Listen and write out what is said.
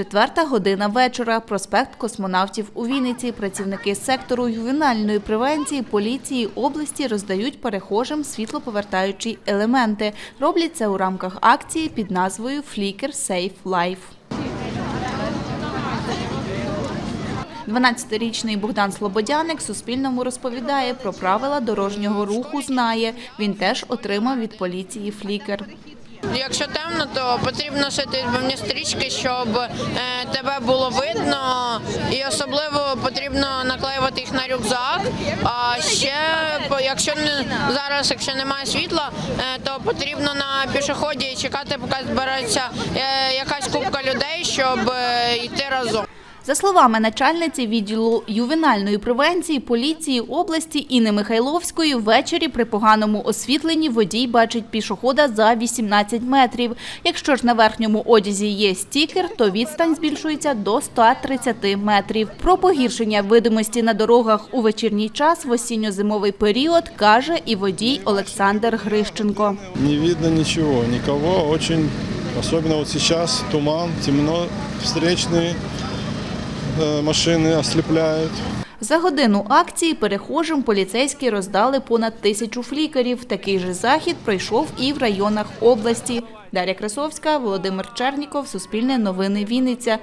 Четверта година вечора. Проспект космонавтів у Вінниці. Працівники сектору ювенальної превенції поліції області роздають перехожим світлоповертаючі елементи. Роблять це у рамках акції під назвою Flicker Safe Life. 12-річний Богдан Слободяник Суспільному розповідає про правила дорожнього руху. Знає він теж отримав від поліції флікер. Якщо темно, то потрібно носити відбивні стрічки, щоб е, тебе було видно, і особливо потрібно наклеювати їх на рюкзак. А ще якщо не зараз, якщо немає світла, е, то потрібно на пішоході чекати, поки збереться е, якась купка людей, щоб е, йти разом. За словами начальниці відділу ювенальної превенції поліції області Інни Михайловської, ввечері при поганому освітленні водій бачить пішохода за 18 метрів. Якщо ж на верхньому одязі є стікер, то відстань збільшується до 130 метрів. Про погіршення видимості на дорогах у вечірній час в осінньо-зимовий період каже і водій Олександр Грищенко. Не видно ничего, никого. Очень, особенно вот сейчас, туман, темно, встречные э, осліпляють. За годину акції перехожим поліцейські роздали понад тисячу флікерів. Такий же захід пройшов і в районах області. Дар'я Красовська, Володимир Черніков, Суспільне новини Вінниця.